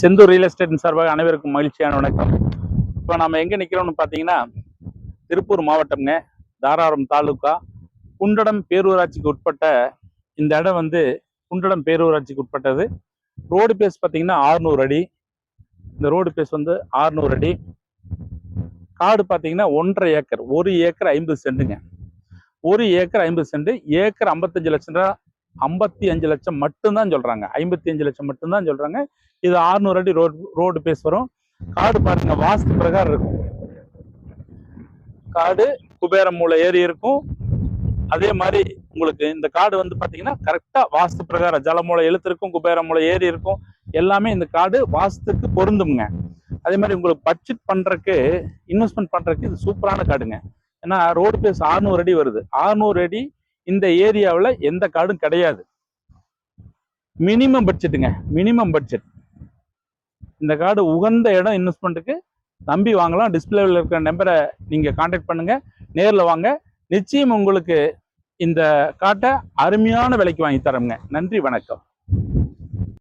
Senthur real எஸ்டேட்டின் சார்பாக அனைவருக்கும் மகிழ்ச்சியான வணக்கம். இப்போ நம்ம எங்கே நிற்கிறோம்னு பார்த்தீங்கன்னா திருப்பூர் மாவட்டம்ங்க. தாராபுரம் தாலுக்கா குண்டடம் பேரூராட்சிக்கு உட்பட்ட இந்த இடம் வந்து குண்டடம் பேரூராட்சிக்கு உட்பட்டது. ரோடு பேஸ் பார்த்தீங்கன்னா ஆறுநூறு அடி. இந்த ரோடு பேஸ் வந்து ஆறுநூறு அடி. காடு பார்த்தீங்கன்னா ஒன்றரை ஏக்கர். ஒரு ஏக்கர் ஐம்பது சென்ட்டுங்க ஒரு ஏக்கர் ஐம்பது சென்ட் ஏக்கர் ஐம்பத்தஞ்சு லட்சம் ரூபா ஐம்பத்தி அஞ்சு லட்சம் மட்டும்தான் சொல்றாங்க. ஐம்பத்தி அஞ்சு லட்சம் மட்டும்தான் சொல்றாங்க. இது 600 அடி ரோடு ரோடு பேஸ் வரும். காடு பாருங்க வாஸ்து பிரகாரம் இருக்கும். காடு குபேர மூலை ஏறி இருக்கும். அதே மாதிரி உங்களுக்கு இந்த காடு வந்து பார்த்தீங்கன்னா கரெக்டாக வாஸ்து பிரகாரம் ஜலமூலை எழுத்திருக்கும் குபேர மூளை ஏறி இருக்கும். எல்லாமே இந்த காடு வாஸ்துக்கு பொருந்துங்க அதே மாதிரி உங்களுக்கு பட்ஜெட் பண்ணுறக்கு இன்வெஸ்ட்மெண்ட் பண்ணுறக்கு இது சூப்பரான காடுங்க. ஏன்னா ரோடு பேஸ் 600 அடி வருது. 600 அடி இந்த ஏரியாவில் எந்த காடும் கிடையாது. மினிமம் பட்ஜெட்டுங்க மினிமம் பட்ஜெட் இந்த கார்டு உகந்த இடம் இன்வெஸ்ட்மெண்ட்டுக்கு நம்பி வாங்கலாம். டிஸ்பிளேவில் இருக்கிற நம்பரை நீங்கள் காண்டாக்ட் பண்ணுங்கள் நேரில் வாங்க. நிச்சயம் உங்களுக்கு இந்த காட்டை அருமையான விலைக்கு வாங்கி தரோங்க. நன்றி வணக்கம்.